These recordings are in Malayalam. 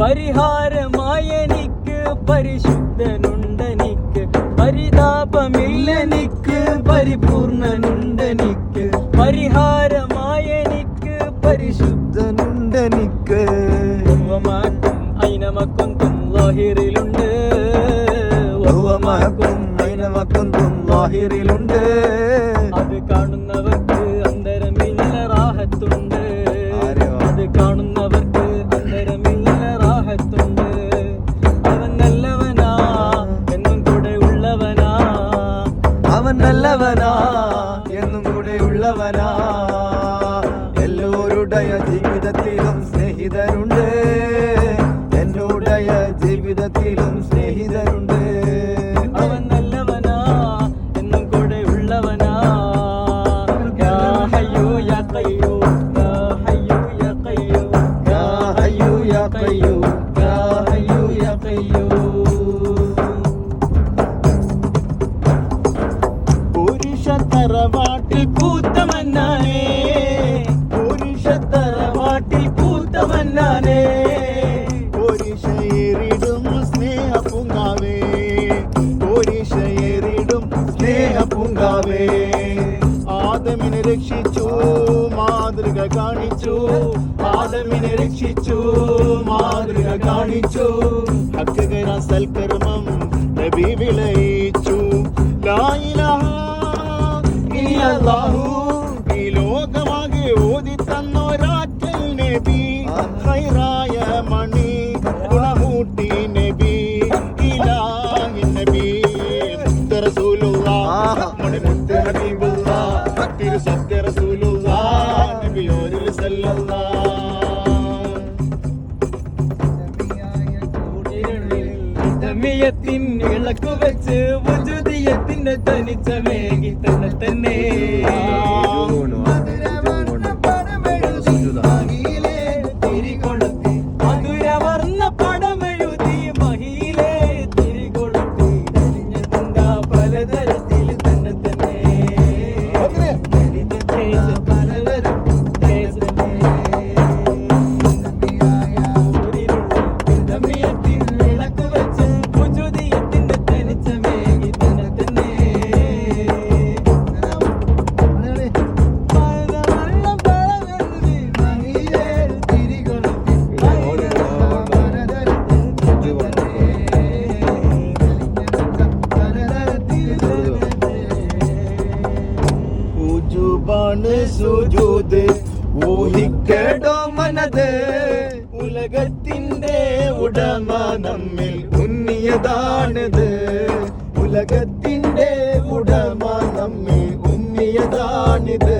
പരിഹാരമായനിക്ക് പരിശുദ്ധനുണ്ടനിക്ക് പരിതാപമില്ലനിക്ക് പരിപൂർണനുണ്ടനിക്ക് പരിഹാരമായനിക്ക് പരിശുദ്ധനുണ്ടനിക്ക്. ഒവമാക്കും ഐനമക്കും ലാഹിറിലുണ്ട്. ഉവമാക്കും ഐനമക്കും ലാഹിറിലുണ്ട്. நல்லவனா? രക്ഷിച്ചു മാതൃക കാണിച്ചു ആദമിനെ രക്ഷിച്ചു മാതൃക കാണിച്ചു. ഹക്കുകര സൽക്കർമ്മം രവി വിളയിച്ചു. ഈ ലോകമാകെ ഓതി തന്നോ തന്നോരാറ്റൽ നബി ഹൈറ കാവ്യത്തിൻ ഇളക്കു വെച്ച് ഉജുതിയത്തിന്റെ തനിച്ച മേഘി തന്നെ. തന്നെ ആണ് സുജൂത് ഊഹിക്കടോ മനത്? ഉലകത്തിന്റെ ഉടമ നമ്മിൽ ഉന്നിയതാണിത് ഉലകത്തിന്റെ ഉടമ നമ്മിൽ ഉന്നിയതാണിത്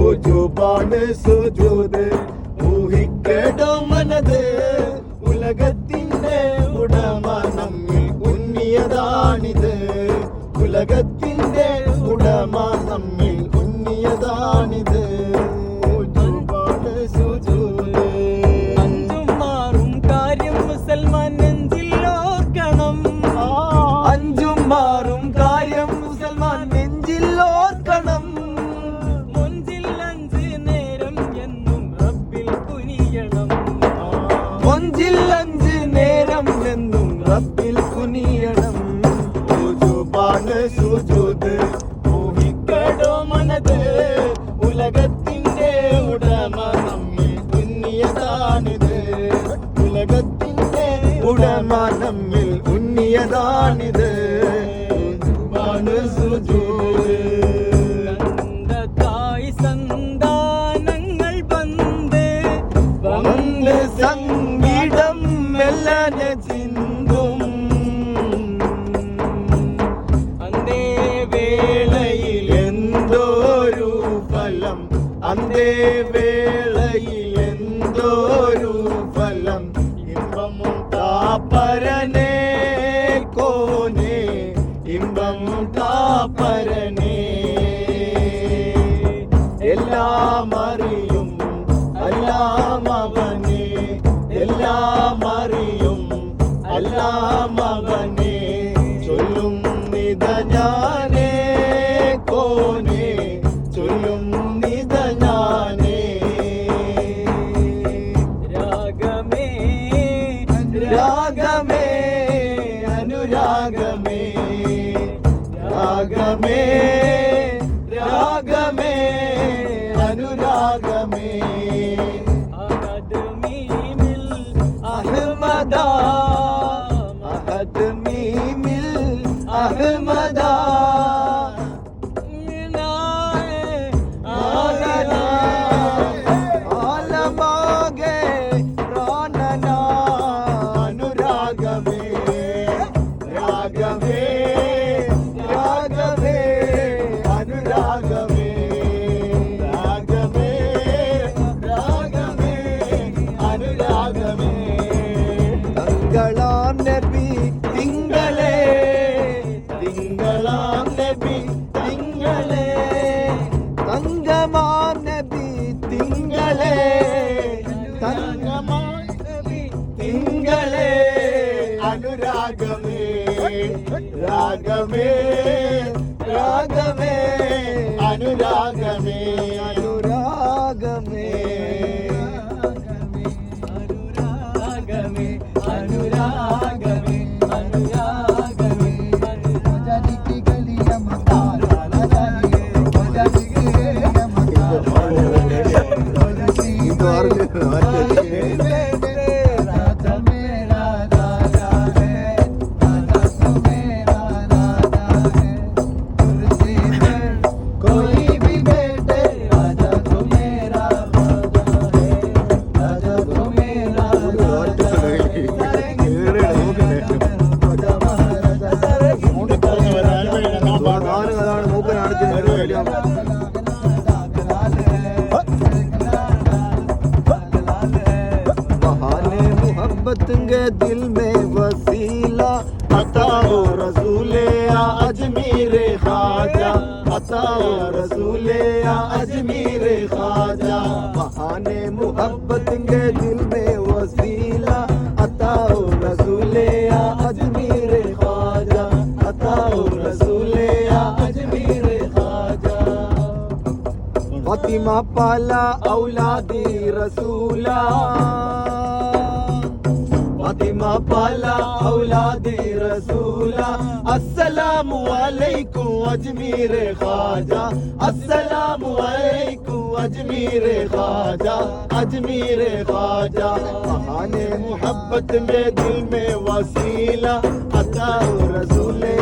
ഉജുബാണ് സുജൂത് ഊഹിക്കടോ മനത്? ഉലകത്തിന്റെ ഉടമ നമ്മിൽ ഉന്നിയതാണിത് ഉലകത്തിന്റെ ഉടമ നമ്മിൽ தானே தாப்பரனே. எல்லாம் அறியும் அல்லாம் அவனே. எல்லாம் அறியும் அல்லாம் அவனே. சொல்லும் நிதஞானே கோனே. أحمد أحمد ராகமே ராகமே ராகமே அனுராகமே. அனு मोहब्बत के दिल में वसीला अताओ रसूले अजमीर खाजा अताओ रसूले अजमीर खाजा बहाने मोहब्बत के दिल में वसीला अताओ रसूले अजमीर ख्वाजा। अताओ रसूले अजमीर ख्वाजा। फातिमा पाला, औलादी रसूला। फातिमा पाला औलादी रसूला अस्सलाम वालेकुम अजमीर खाजा अस्सलाम वालेकुम अजमीर खाजा अजमीर खाजा बहाने मोहब्बत में दिल में वसीला अताओ रसूले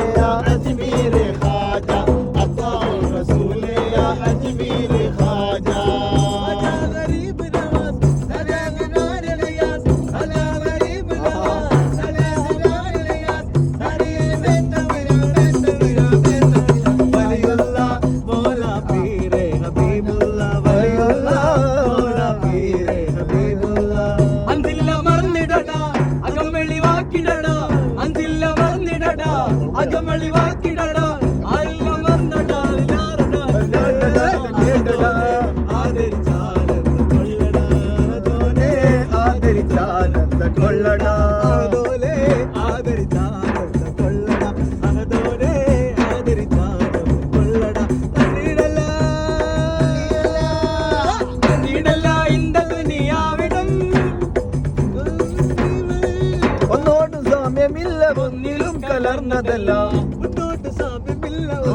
കലർന്നതല്ല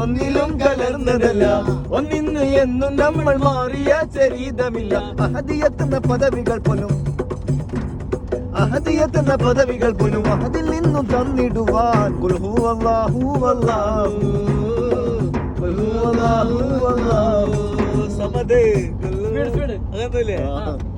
ഒന്നിലും കലർന്നതല്ല. ഒന്നിന്ന് എന്നും നമ്മൾ മാറിയ ചരിതമില്ല. അഹദിയെത്തുന്ന പദവികൾ പോലും. അഹദിയെത്തുന്ന പദവികൾ പോലും അതിൽ നിന്നും തന്നിടുവാൻ. കുൽഹു അല്ലാഹു അല്ലാഹു. കുൽഹു അല്ലാഹു അല്ലാഹു. സമതേ. അങ്ങനത്തെ